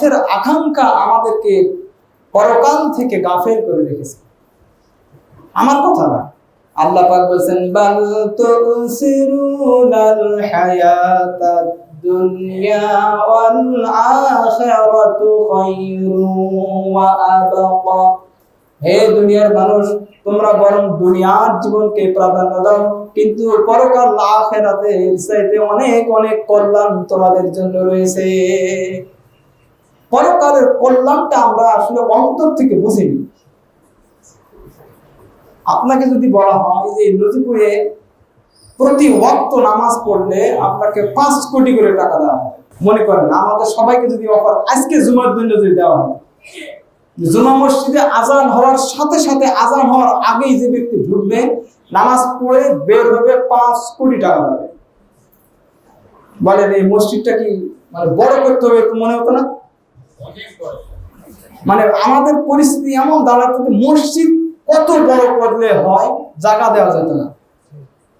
অর্থের আকাঙ্ক্ষা আমাদেরকে পরকাল থেকে গাফেল করে রেখেছে। আমার কথা না। আল্লাহ পাক বলছেন, বাল তুসিরুনাল হায়াতাদ দুনিয়া ওয়াল আখিরাতু ওয়া আবকা। হে দুনিয়ার মানুষ, তোমরা বরং দুনিয়ার জীবনকে প্রাধান্য দাও, কিন্তু পরকাল আখেরাতে চাইতে অনেক অনেক কল্যাণ তোমাদের জন্য রয়েছে। পরকালের কল্যাণটা আমরা আসলে অন্তর থেকে বুঝিনি। আপনাকে যদি বলা হয় যে নজিপুরে প্রতি ওয়াক্ত নামাজ পড়লে আপনাকে পাঁচ কোটি করে টাকা দেওয়া হয়। মনে করেন, আমাদের সবাইকে যদি অফার, আজকে জুমার জন্য যদি দেওয়া হয়। জুমা মসজিদে আজান হওয়ার সাথে সাথে আজান হওয়ার আগেই যে ব্যক্তি ঢুকবে, নামাজ পড়ে বের হবে, পাঁচ কোটি টাকা পাবে বলেন, এই মসজিদটা কি মানে বড় করতে হবে মনে হতো না? মানে আমাদের পরিস্থিতি এমন, দাঁড়াতো মসজিদ কত বড় করলে হয়, জায়গা দেওয়া যেত না।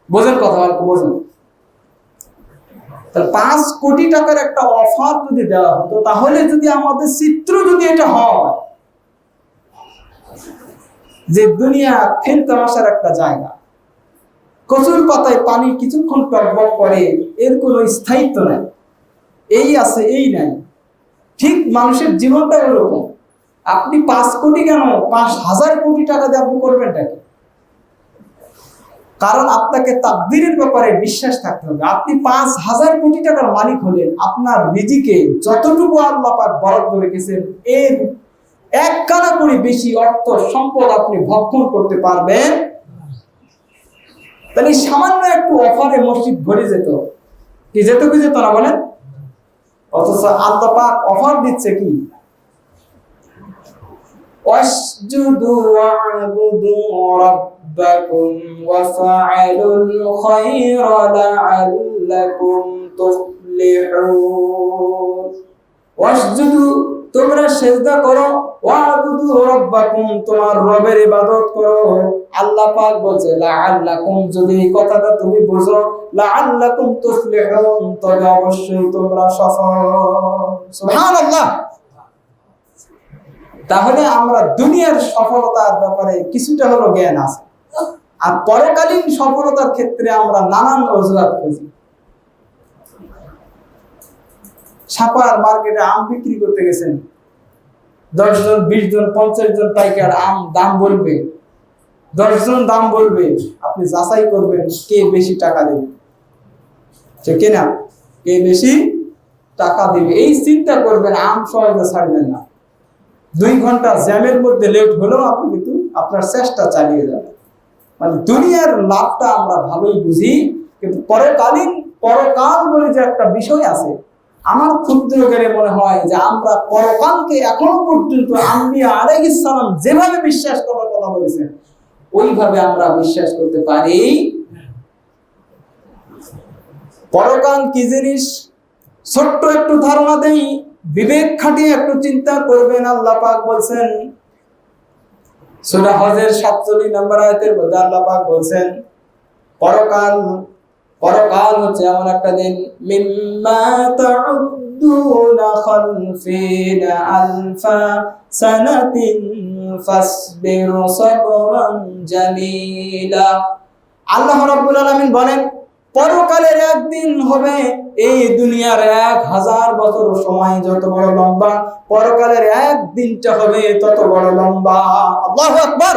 বোঝেন কথা অল্প বোঝেন? পাঁচ কোটি টাকার একটা অফার যদি দেওয়া হতো, তাহলে যদি আমাদের চিত্র যদি এটা হয়, যে দুনিয়া খেল তামাশার একটা জায়গা। কচুর পাতায় পানি কিছুক্ষণ টকবক করে, এর কোনো স্থায়িত্ব নাই। এই আছে, এই নাই। ঠিক মানুষের জীবনটা এরকম। আপনি পাঁচ কোটি কেন? পাঁচ হাজার কোটি টাকা দিয়ে আপনি করবেনটাকে কারণ আপনাকে তাকদিরের ব্যাপারে বিশ্বাস থাকতে হবে। আপনি পাঁচ হাজার কোটি টাকার মালিক হলেন, আপনার নিজেকে যতটুকু আল্লাহ পাক বরাদ্দ রেখেছেন, এর এক কানা করে বেশি অর্থ সম্পদ আপনি ভক্ষণ করতে পারবেন। তাহলে সামান্য একটু অফারে মসজিদ ভরে যেত। কি যেত কি যেত না বলেন? অথচ আল্লাহ পাক অফার দিচ্ছে কি واسجدوا واعبدوا ربكم وفعلوا الخير لعلكم تفلحون واسجدوا তোমরা সেজদা করো। ওয়াবুদু তোমার রবের ইবাদত করো। আল্লাহ পাক বলছে, লাআল্লাকুম, যদি এই কথাটা তুমি বুঝো, লাআল্লাকুম তুফলিহুন, তবে অবশ্যই তোমরা সফল। সুবহানাল্লাহ। তাহলে আমরা দুনিয়ার সফলতার ব্যাপারে কিছুটা হলো জ্ঞান আছে। আর পরকালীন সফলতার ক্ষেত্রে আমরা নানান অজুহাত খুঁজি। সাপার মার্কেটে আম বিক্রি করতে গেছেন। দশ জন বিশ জন পঞ্চাশ জন পাইকার আম দাম বলবে। দশ জন দাম বলবে, আপনি যাচাই করবেন কে বেশি টাকা দেবে। সে কেনা কে বেশি টাকা দেবে? এই চিন্তা করবেন, আম সহজে ছাড়বেন না। দুই ঘণ্টা জ্যামের মধ্যে লেট হলেও আপনি কিন্তু আপনার চেষ্টা চালিয়ে যাবেন। মানে দুনিয়ার লাভটা আমরা ভালোই বুঝি, কিন্তু পরকালীন পরকাল বলে যে একটা বিষয় আছে আমার ক্ষুদ্র জ্ঞানে মনে হয় যে আমরা পরকালকে এখনও পর্যন্ত আম্বিয়া আলাইহিস সালাম যেভাবে বিশ্বাস করার কথা বলেছেন, ওইভাবে আমরা বিশ্বাস করতে পারি। পরকাল কি জিনিস? ছোট্ট একটু ধারণা দেই, বিবেক খাটিয়ে একটু চিন্তা করবেন, আল্লাহ পাক বলছেন, সূরা হজের 47 নম্বর আয়াতের মধ্যে আল্লাহ পাক বলছেন, পরকাল হচ্ছে এমন একটা দিন আল্লাহ রাব্বুল আলামিন বলেন, পরকালের একদিন হবে, এই দুনিয়ার এক হাজার বছর সময় যত বড় লম্বা, পরকালের একদিনটা হবে তত বড় লম্বা। আল্লাহু আকবার!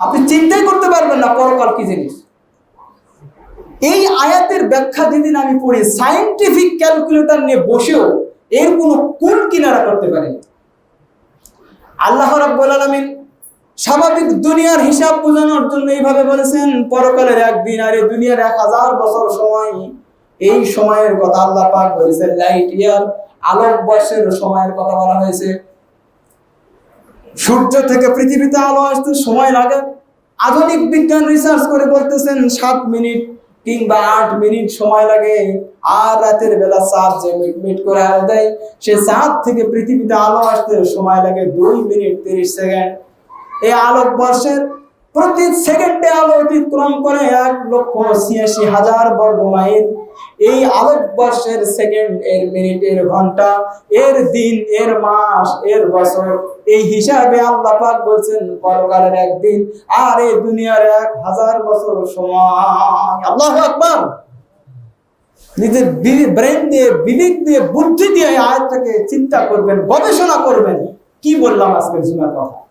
আপনি চিন্তাই করতে পারবেন না পরকাল কি জিনিস। এই আয়াতের ব্যাখ্যা যেদিন আমি পড়ি সায়েন্টিফিক ক্যালকুলেটর নিয়ে বসেও এর কোনো কোন কিনারা করতে পারেনি। আল্লাহ রাব্বুল আলামিন স্বাভাবিক দুনিয়ার হিসাব বোঝানোর জন্য এইভাবে বলেছেন, পরকালের একদিন আর এই দুনিয়ার এক হাজার বছর সময়, এই সময়ের কথা আল্লাহ পাক বলেছেন লাইট ইয়ার আলোক বর্ষের সময়ের কথা বলা হয়েছে। সূর্য থেকে পৃথিবীতে আলো আসতে সময় লাগে। আধুনিক বিজ্ঞান রিসার্চ করে বলতেছেন, সাত মিনিট কিংবা আট মিনিট সময় লাগে, আর রাতের বেলা চাঁদ যে মিটমিট করে আলো দেয়, সে চাঁদ থেকে পৃথিবীতে আলো আসতে সময় লাগে দুই মিনিট তিরিশ সেকেন্ড। এই আলোক বর্ষের প্রতি সেকেন্ডে আলো অতিক্রম করে এক লক্ষ ছিয়াশি হাজার বর্গ মাইল। এই আলোকবর্ষের সেকেন্ড, এর মিনিট, এর ঘণ্টা, এর দিন, এর মাস, এর বছর, এই হিসাবে আল্লাহ পাক বলছেন, পরকালের একদিন আর এই দুনিয়ার এক হাজার বছর সময়। আল্লাহ আকবার! নিজের ব্রেন দিয়ে, বিবেক দিয়ে, বুদ্ধি দিয়ে আয়াতটাকে চিন্তা করবেন, গবেষণা করবেন। কি বললাম আজকের জুমার কথা?